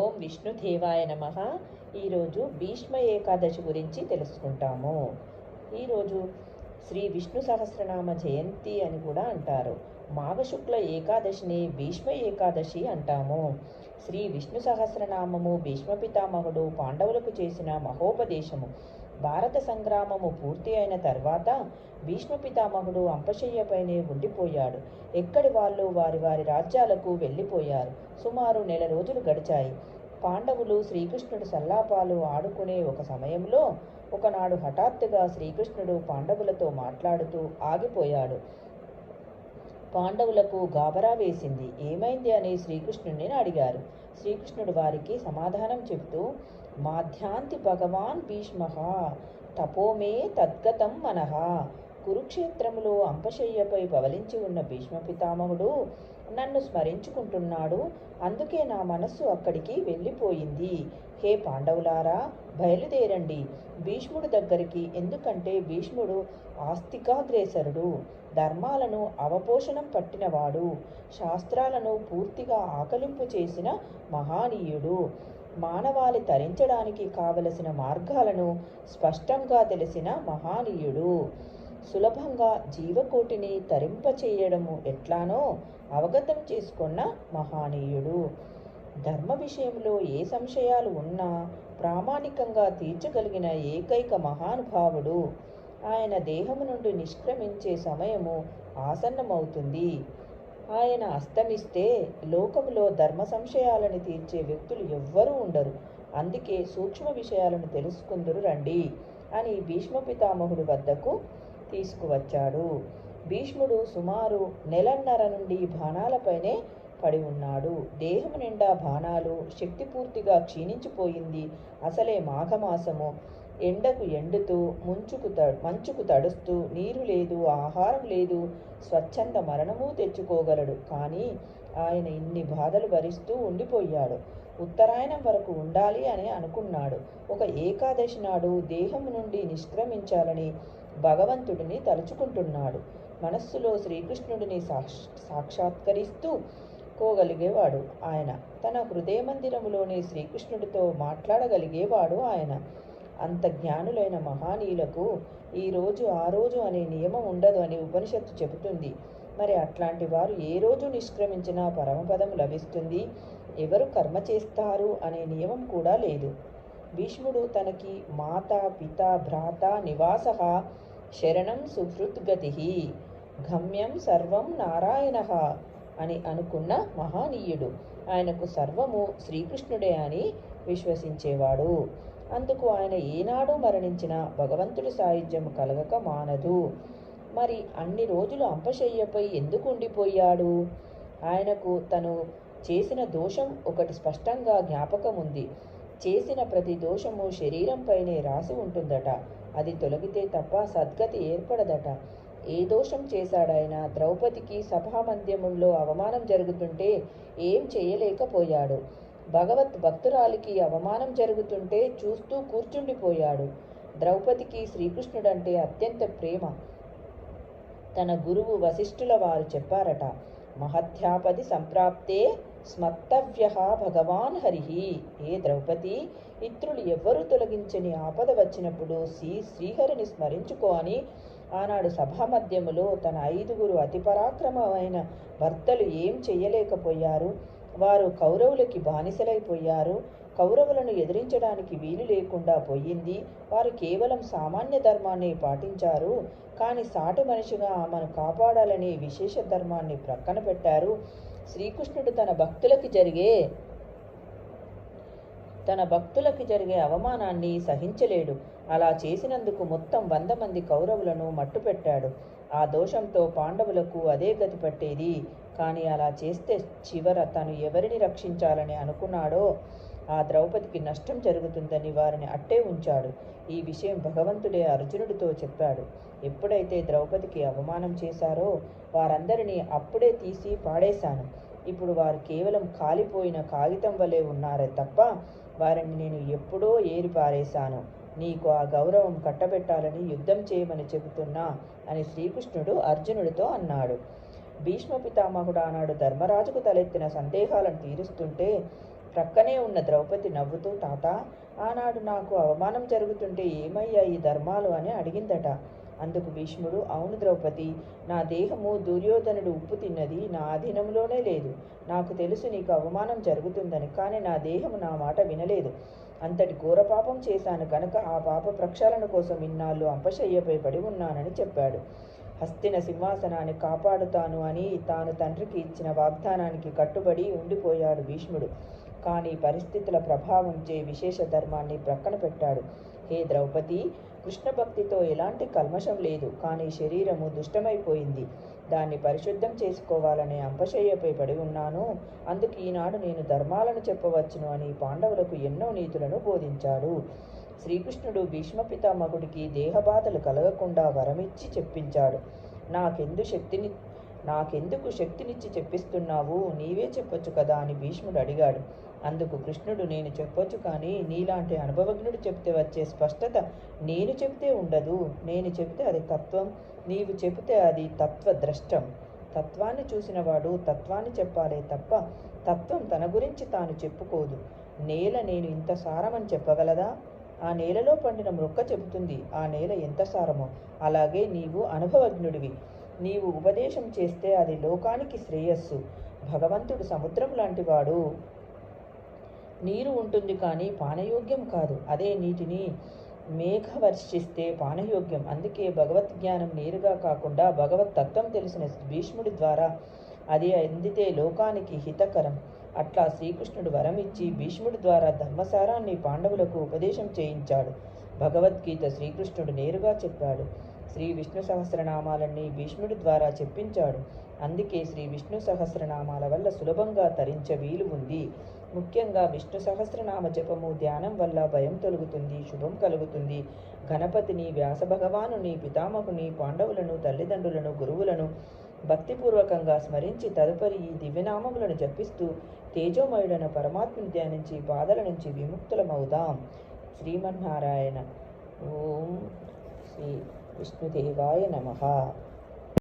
ఓం విష్ణుదేవాయ నమ. ఈరోజు భీష్మ ఏకాదశి గురించి తెలుసుకుంటాము. ఈరోజు శ్రీ విష్ణు సహస్రనామ జయంతి అని కూడా అంటారు. మాఘశుక్ల ఏకాదశిని భీష్మ ఏకాదశి అంటాము. శ్రీ విష్ణు సహస్రనామము భీష్మ పితామహుడు పాండవులకు చేసిన మహోపదేశము. భారత సంగ్రామము పూర్తి అయిన తర్వాత భీష్మ పితామహుడు అంపశయ్యపైనే ఉండిపోయాడు. ఎక్కడి వాళ్ళు వారి వారి రాజ్యాలకు వెళ్ళిపోయారు. సుమారు నెల రోజులు గడిచాయి. పాండవులు శ్రీకృష్ణుడు సల్లాపాలు ఆడుకునే ఒక సమయంలో ఒకనాడు హఠాత్తుగా శ్రీకృష్ణుడు పాండవులతో మాట్లాడుతూ ఆగిపోయాడు. పాండవులకు గాబరా వేసింది. ఏమైంది అని శ్రీకృష్ణుడిని అడిగారు. శ్రీకృష్ణుడు వారికి సమాధానం చెబుతూ మాధ్యాంతి భగవాన్ భీష్మ తపోమే తద్గతం మనః కురుక్షేత్రములో అంపశయ్యపై పవలించి ఉన్న భీష్మ పితామహుడు నన్ను స్మరించుకుంటున్నాడు. అందుకే నా మనస్సు అక్కడికి వెళ్ళిపోయింది. హే పాండవులారా బయలుదేరండి. భీష్ముడు దగ్గరికి ఎందుకంటే భీష్ముడు ఆస్తికాగ్రేసరుడు. ధర్మాలను అవపోషణం పట్టినవాడు. శాస్త్రాలను పూర్తిగా ఆకలింపు చేసిన మహానీయుడు. మానవాళి తరించడానికి కావలసిన మార్గాలను స్పష్టంగా తెలిసిన మహానీయుడు. సులభంగా జీవకోటిని తరింపచేయడము ఎట్లానో అవగతం చేసుకున్న మహానీయుడు. ధర్మ విషయంలో ఏ సంశయాలు ఉన్నా ప్రామాణికంగా తీర్చగలిగిన ఏకైక మహానుభావుడు. ఆయన దేహము నుండి నిష్క్రమించే సమయము ఆసన్నమవుతుంది. ఆయన అస్తమిస్తే లోకములో ధర్మ సంశయాలను తీర్చే వ్యక్తులు ఎవ్వరూ ఉండరు. అందుకే సూక్ష్మ విషయాలను తెలుసుకుందురు రండి అని భీష్మ పితామహుడి వద్దకు తీసుకువచ్చాడు. భీష్ముడు సుమారు నెలన్నర నుండి బాణాలపైనే పడి ఉన్నాడు. దేహం నిండా బాణాలు శక్తి పూర్తిగా క్షీణించిపోయింది. అసలే మాఘమాసము. ఎండకు ఎండుతూ ముంచుకు త మంచుకు తడుస్తూ నీరు లేదు ఆహారం లేదు స్వచ్ఛంద మరణము తెచ్చుకోగలడు. కానీ ఆయన ఇన్ని బాధలు భరిస్తూ ఉండిపోయాడు. ఉత్తరాయణం వరకు ఉండాలి అని అనుకున్నాడు. ఒక ఏకాదశి నాడు దేహం నుండి నిష్క్రమించాలని భగవంతుడిని తలుచుకుంటున్నాడు. మనస్సులో శ్రీకృష్ణుడిని సాక్షాత్కరిస్తూ కోగలిగేవాడు ఆయన. తన హృదయ మందిరములోని శ్రీకృష్ణుడితో మాట్లాడగలిగేవాడు ఆయన. అంత జ్ఞానులైన మహానీయులకు ఈ రోజు ఆ రోజు అనే నియమం ఉండదు అని ఉపనిషత్తు చెబుతుంది. మరి అట్లాంటి వారు ఏ రోజు నిష్క్రమించినా పరమపదం లభిస్తుంది? ఎవరు కర్మ చేస్తారు అనే నియమం కూడా లేదు. భీష్ముడు తనకి మాత పిత భ్రాత నివాస శరణం సుహృద్గతి గమ్యం సర్వం నారాయణ అని అనుకున్న మహానీయుడు. ఆయనకు సర్వము శ్రీకృష్ణుడే అని విశ్వసించేవాడు. అందుకు ఆయన ఏనాడు మరణించిన భగవంతుడి సాయుధ్యం కలగక మానదు. మరి అన్ని రోజులు అంపశయ్యపై ఎందుకు ఉండిపోయాడు? ఆయనకు తను చేసిన దోషం ఒకటి స్పష్టంగా జ్ఞాపకం ఉంది చేసిన ప్రతి దోషము శరీరంపైనే రాసి ఉంటుందట. అది తొలగితే తప్ప సద్గతి ఏర్పడదట. ఏ దోషం చేశాడాయన ద్రౌపదికి సభామంద్యములో అవమానం జరుగుతుంటే ఏం చేయలేకపోయాడు. భగవత్ భక్తురాలికి అవమానం జరుగుతుంటే చూస్తూ కూర్చుండిపోయాడు. ద్రౌపదికి శ్రీకృష్ణుడంటే అత్యంత ప్రేమ. తన గురువు వశిష్ఠుల వారు చెప్పారట మహత్యాపది సంప్రాప్తే స్మత్తవ్య భగవాన్ హరిహి ఏ ద్రౌపది ఇతరులు ఎవ్వరూ తొలగించని ఆపద వచ్చినప్పుడు శ్రీ శ్రీహరిని స్మరించుకో అని ఆనాడు సభామధ్యములో తన ఐదుగురు అతి పరాక్రమమైన భర్తలు ఏం చెయ్యలేకపోయారు? వారు కౌరవులకి బానిసలైపోయారు. కౌరవులను ఎదిరించడానికి వీలు లేకుండా పోయింది. వారు కేవలం సామాన్య ధర్మాన్ని పాటించారు. కానీ సాటి మనిషిగా ఆమెను కాపాడాలనే విశేష ధర్మాన్ని ప్రక్కన పెట్టారు. శ్రీకృష్ణుడు తన భక్తులకి జరిగే తన భక్తులకి జరిగే అవమానాన్ని సహించలేడు. అలా చేసినందుకు మొత్తం వంద మంది కౌరవులను మట్టుపెట్టాడు. ఆ దోషంతో పాండవులకు అదే గతి పట్టేది. కానీ అలా చేస్తే చివర తను ఎవరిని రక్షించాలని అనుకున్నాడో ఆ ద్రౌపదికి నష్టం జరుగుతుందని వారిని అట్టే ఉంచాడు. ఈ విషయం భగవంతుడే అర్జునుడితో చెప్పాడు. ఎప్పుడైతే ద్రౌపదికి అవమానం చేశారో వారందరినీ అప్పుడే తీసి పాడేశాను. ఇప్పుడు వారు కేవలం కాలిపోయిన కాగితం వలె ఉన్నారే తప్ప వారిని నేను ఎప్పుడో ఏరిపారేశాను నీకు ఆ గౌరవం కట్టబెట్టాలని యుద్ధం చేయమని చెబుతున్నా అని శ్రీకృష్ణుడు అర్జునుడితో అన్నాడు. భీష్మ పితామహుడు ఆనాడు ధర్మరాజుకు తలెత్తిన సందేహాలను తీరుస్తుంటే ప్రక్కనే ఉన్న ద్రౌపది నవ్వుతూ తాత ఆనాడు నాకు అవమానం జరుగుతుంటే ఏమయ్యా ఈ ధర్మాలు? అని అడిగిందట. అందుకు భీష్ముడు అవును ద్రౌపది నా దేహము దుర్యోధనుడు ఉప్పు తిన్నది నా అధీనంలోనే లేదు. నాకు తెలుసు నీకు అవమానం జరుగుతుందని కానీ నా దేహము నా మాట వినలేదు. అంతటి ఘోర పాపం చేశాను కనుక ఆ పాప ప్రక్షాళన కోసం ఇన్నాళ్ళు అంపశయ్యపై పడి ఉన్నానని చెప్పాడు. హస్తిన సింహాసనాన్ని కాపాడుతాను అని తాను తండ్రికి ఇచ్చిన వాగ్దానానికి కట్టుబడి ఉండిపోయాడు భీష్ముడు. కానీ పరిస్థితుల ప్రభావంచే విశేష ధర్మాన్ని ప్రక్కన పెట్టాడు. హే ద్రౌపది! కృష్ణ భక్తితో ఎలాంటి కల్మషం లేదు. కానీ శరీరము దుష్టమైపోయింది. దాన్ని పరిశుద్ధం చేసుకోవాలనే అంపశయ్యపై పడి ఉన్నాను. అందుకు ఈనాడు నేను ధర్మాలను చెప్పవచ్చును అని పాండవులకు ఎన్నో నీతులను బోధించాడు. శ్రీకృష్ణుడు భీష్మ పితామహుడికి దేహబాధలు కలగకుండా వరమిచ్చి చెప్పించాడు. నాకెందు శక్తిని నాకెందుకు శక్తినిచ్చి చెప్పిస్తున్నావు? నీవే చెప్పొచ్చు కదా అని భీష్ముడు అడిగాడు. అందుకు కృష్ణుడు నేను చెప్పొచ్చు కానీ నీలాంటి అనుభవజ్ఞుడు చెప్తే వచ్చే స్పష్టత నేను చెప్తే ఉండదు. నేను చెప్తే అది తత్వం నీవు చెబితే అది తత్వద్రష్టం. తత్వాన్ని చూసినవాడు తత్వాన్ని చెప్పాలే తప్ప తత్వం తన గురించి తాను చెప్పుకోదు. నేల నేను ఇంత సారమని చెప్పగలదా? ఆ నేలలో పండిన మొక్క చెబుతుంది ఆ నేల ఎంత సారమో. అలాగే నీవు అనుభవజ్ఞుడివి. నీవు ఉపదేశం చేస్తే అది లోకానికి శ్రేయస్సు. భగవంతుడు సముద్రం లాంటివాడు. నీరు ఉంటుంది కానీ పానయోగ్యం కాదు. అదే నీటిని మేఘ వర్షిస్తే పానయోగ్యం. అందుకే భగవత్ జ్ఞానం నేరుగా కాకుండా భగవత్ తత్వం తెలిసిన భీష్ముడి ద్వారా అది అందితే లోకానికి హితకరం. అట్లా శ్రీకృష్ణుడు వరం ఇచ్చి భీష్ముడి ద్వారా ధర్మసారాన్ని పాండవులకు ఉపదేశం చేయించాడు. భగవద్గీత శ్రీకృష్ణుడు నేరుగా చెప్పాడు. శ్రీ విష్ణు సహస్రనామాలన్నీ భీష్ముడి ద్వారా చెప్పించాడు. అందుకే శ్రీ విష్ణు సహస్రనామాల వల్ల సులభంగా తరించే వీలు ఉంది. ముఖ్యంగా విష్ణు సహస్రనామ జపము ధ్యానం వల్ల భయం తొలుగుతుంది శుభం కలుగుతుంది. గణపతిని వ్యాస భగవానుని పితామహుని పాండవులను తల్లిదండ్రులను గురువులను భక్తిపూర్వకంగా స్మరించి తదుపరి ఈ దివ్యనామములను జపిస్తూ తేజోమయుడైన పరమాత్మను ధ్యానించి బాధల నుంచి విముక్తులమవుదాం. శ్రీమన్నారాయణ. ఓం శ్రీ విష్ణుదేవాయ నమః.